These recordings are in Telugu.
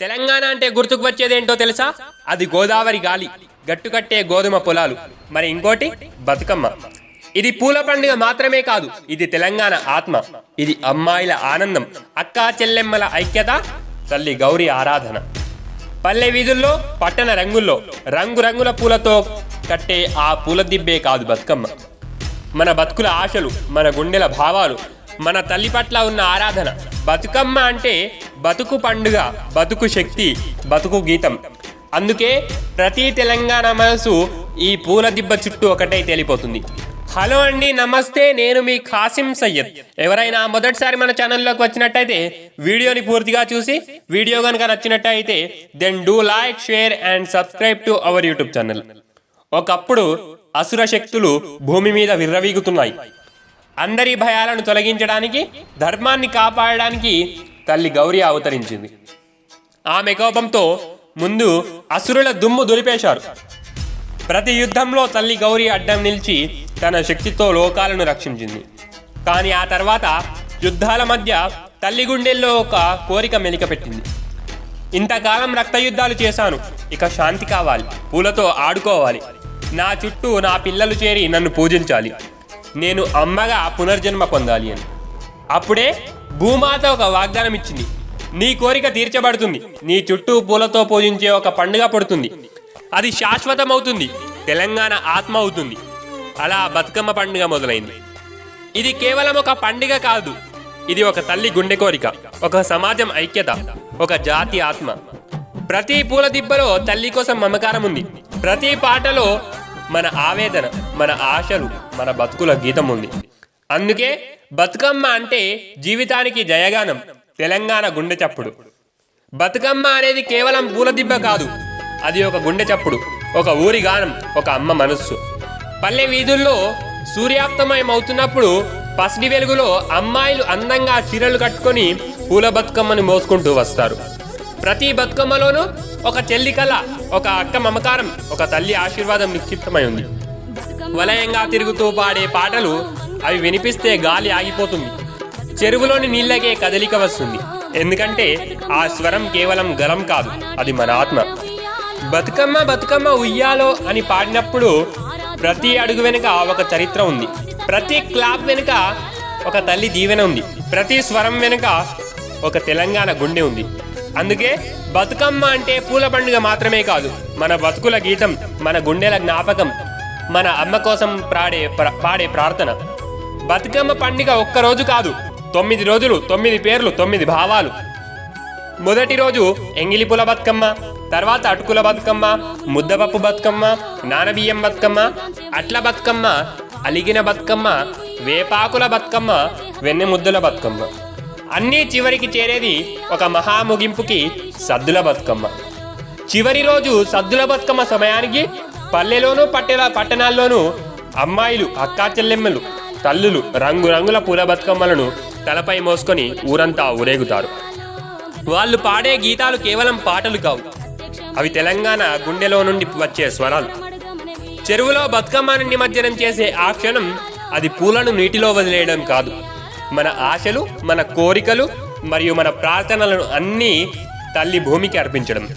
తెలంగాణ అంటే గుర్తుకు వచ్చేది ఏంటో తెలుసా? అది గోదావరి గాలి. గట్టుకట్టే గోధుమ పొలాలు. మరి ఇంకోటి బతుకమ్మ. ఇది పూల పండుగ మాత్రమే కాదు ఇది తెలంగాణ ఆత్మ. ఇది అమ్మాయిల ఆనందం. అక్కా చెల్లెమ్మల ఐక్యత తల్లి గౌరీ ఆరాధన. పల్లె వీధుల్లో పట్టణ రంగుల్లో రంగురంగుల పూలతో కట్టే ఆ పూల దిబ్బే కాదు బతుకమ్మ. మన బతుకుల ఆశలు మన గుండెల భావాలు మన తల్లి పట్ల ఉన్న ఆరాధన. బతుకమ్మ అంటే బతుకు పండుగ బతుకు శక్తి బతుకు గీతం. అందుకే ప్రతి తెలంగాణ మనసు ఈ పూల దిబ్బ చుట్టూ ఒకటై తేలిపోతుంది. హలో అండి నమస్తే నేను మీ ఖాసిం సయ్యద్. ఎవరైనా మొదటిసారి మన ఛానల్లోకి వచ్చినట్టయితే వీడియోని పూర్తిగా చూసి వీడియో కనుక నచ్చినట్టయితే then do like share and subscribe to our YouTube channel ఒకప్పుడు అసుర శక్తులు భూమి మీద విర్రవీగుతున్నాయి. అందరి భయాలను తొలగించడానికి ధర్మాన్ని కాపాడడానికి తల్లి గౌరి అవతరించింది. ఆమె కోపంతో ముందు అసురుల దుమ్ము దులిపేశారు. ప్రతి యుద్ధంలో తల్లి గౌరి అడ్డం నిలిచి తన శక్తితో లోకాలను రక్షించింది. కానీ ఆ తర్వాత యుద్ధాల మధ్య తల్లి గుండెల్లో ఒక కోరిక మెలికపెట్టింది ఇంతకాలం రక్తయుద్ధాలు చేశాను. ఇక శాంతి కావాలి. పూలతో ఆడుకోవాలి. నా చుట్టూ నా పిల్లలు చేరి నన్ను పూజించాలి. నేను అమ్మగా పునర్జన్మ పొందాలి అని. అప్పుడే భూమాత ఒక వాగ్దానం ఇచ్చింది. నీ కోరిక తీర్చబడుతుంది. నీ చుట్టూ పూలతో పూజించే ఒక పండుగ పడుతుంది. అది శాశ్వతమవుతుంది. తెలంగాణ ఆత్మ అవుతుంది. అలా బతుకమ్మ పండుగ మొదలైంది. ఇది కేవలం ఒక పండుగ కాదు. ఇది ఒక తల్లి గుండె కోరిక ఒక సమాజం ఐక్యత ఒక జాతి ఆత్మ. ప్రతి పూల దిబ్బలో తల్లి కోసం మమకారం ఉంది. ప్రతి పాటలో మన ఆవేదన మన ఆశలు మన బతుకుల గీతం ఉంది. అందుకే బతుకమ్మ అంటే జీవితానికి జయగానం తెలంగాణ గుండె చప్పుడు. బతుకమ్మ అనేది కేవలం పూల దిబ్బ కాదు అది ఒక గుండె చప్పుడు ఒక ఊరి గానం ఒక అమ్మ మనస్సు. పల్లె వీధుల్లో సూర్యాస్తమయం అవుతున్నప్పుడు పసిడి వెలుగులో అమ్మాయిలు అందంగా చీరలు కట్టుకొని పూల బతుకమ్మని మోసుకుంటూ వస్తారు. ప్రతి బతుకమ్మలోనూ ఒక చెల్లి కళ ఒక అక్క మమకారం ఒక తల్లి ఆశీర్వాదం నిక్షిప్తమై ఉంది. వలయంగా తిరుగుతూ పాడే పాటలు అవి వినిపిస్తే గాలి ఆగిపోతుంది. చెరువులోని నీళ్ళకే కదలిక వస్తుంది. ఎందుకంటే ఆ స్వరం కేవలం గలం కాదు అది మన ఆత్మ. బతుకమ్మ బతుకమ్మ ఉయ్యాలో అని పాడినప్పుడు ప్రతి అడుగు వెనుక ఒక చరిత్ర ఉంది. ప్రతి క్లాప్ వెనుక ఒక తల్లి దీవెన ఉంది. ప్రతి స్వరం వెనుక ఒక తెలంగాణ గుండె ఉంది. అందుకే బతుకమ్మ అంటే పూల పండుగ మాత్రమే కాదు మన బతుకుల గీతం మన గుండెల జ్ఞాపకం మన అమ్మ కోసం పాడే పాడే ప్రార్థన. బతుకమ్మ పండుగ ఒక్కరోజు కాదు. తొమ్మిది రోజులు తొమ్మిది పేర్లు తొమ్మిది భావాలు. మొదటి రోజు ఎంగిలిపుల బతుకమ్మ తర్వాత అటుకుల బతుకమ్మ ముద్దపప్పు బతుకమ్మ నానబియ్యం బతుకమ్మ అట్ల బతుకమ్మ అలిగిన బతుకమ్మ వేపాకుల బతుకమ్మ వెన్నె ముద్దుల బతుకమ్మ. అన్నీ చివరికి చేరేది ఒక మహాముగింపుకి సద్దుల బతుకమ్మ. చివరి రోజు సద్దుల బతుకమ్మ సమయానికి పల్లెలోనూ పట్టెల పట్టణాల్లోనూ అమ్మాయిలు అక్కా చెల్లెమ్మలు తల్లులు రంగురంగుల పూల బతుకమ్మలను తలపై మోసుకొని ఊరంతా ఊరేగుతారు. వాళ్ళు పాడే గీతాలు కేవలం పాటలు కావు. అవి తెలంగాణ గుండెలో నుండి వచ్చే స్వరాలు. చెరువులో బతుకమ్మను నిమజ్జనం చేసే ఆ క్షణం అది పూలను నీటిలో వదిలేయడం కాదు. మన ఆశలు మన కోరికలు మరియు మన ప్రార్థనలను అన్నీ తల్లి భూమికి అర్పించడం.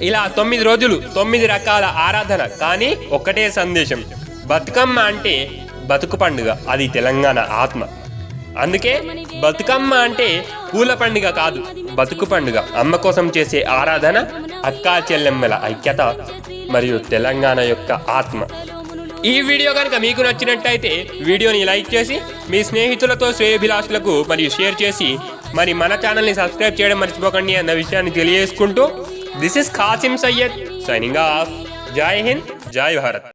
ఇలా తొమ్మిది రోజులు తొమ్మిది రకాల ఆరాధన కానీ ఒకటే సందేశం. బతుకమ్మ అంటే బతుకు పండుగ. అది తెలంగాణ ఆత్మ. అందుకే బతుకమ్మ అంటే పూల పండుగ కాదు బతుకు పండుగ. అమ్మ కోసం చేసే ఆరాధన అక్కా చెల్లెమ్మల ఐక్యత మరియు తెలంగాణ యొక్క ఆత్మ. ఈ వీడియో కనుక మీకు నచ్చినట్టయితే వీడియోని లైక్ చేసి మీ స్నేహితులతో శ్రేయభిలాషులకు మరియు షేర్ చేసి మరి మన ఛానల్ని సబ్స్క్రైబ్ చేయడం మర్చిపోకండి అన్న విషయాన్ని తెలియజేసుకుంటూ this is Khasim Syed signing off. జై హింద్ జై భారత్.